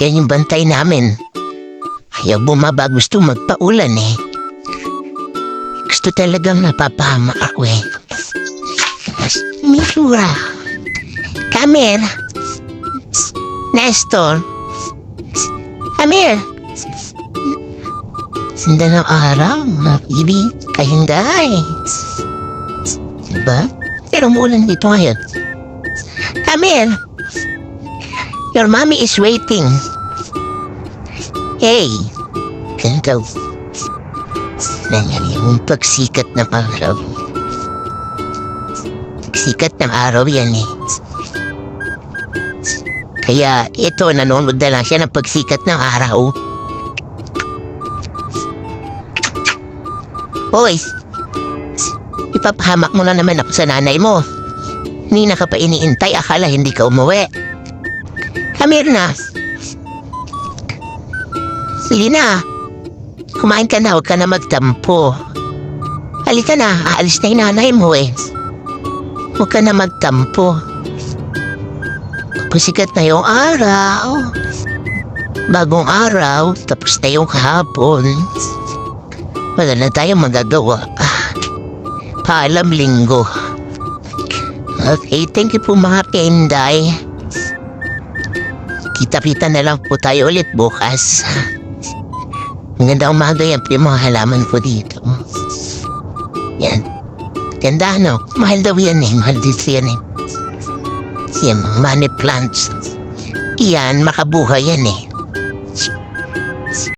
Yan yung bantay namin. Ayaw bumaba, gusto magpaulan eh. Gusto talagang napapahama ako eh. Mishura. Come Nestor. Come Sinda ng araw, mapibi, kahinday. Diba? Pero umulan dito ngayon. Come Your mommy is waiting. Hey, ganito. Nangyari yung pagsikat ng araw. Sikat ng araw yan eh. Kaya ito, nanonood na lang siya ng pagsikat ng araw. Hoy, ipapahamak mo na naman ako sa nanay mo. Hindi na ka pa iniintay, akala hindi ka umuwi. Amir na. Sige na. Kumain ka na, huwag ka na magtampo. Halika na, aalis na yung nanay mo eh. Huwag ka na magtampo. Pasikat na yung araw. Bagong araw, tapos na yung hapon. Wala na tayong magagawa. Paalam linggo. Okay, thank you po mga kenday. Kita-kita na lang po tayo ulit bukas. Maganda umaga yan po yung mga halaman ko dito. Yan. Ganda no? Mahal daw yan eh. Mahal dito yan eh. Yan, money plants. Yan, makabuhay yan eh.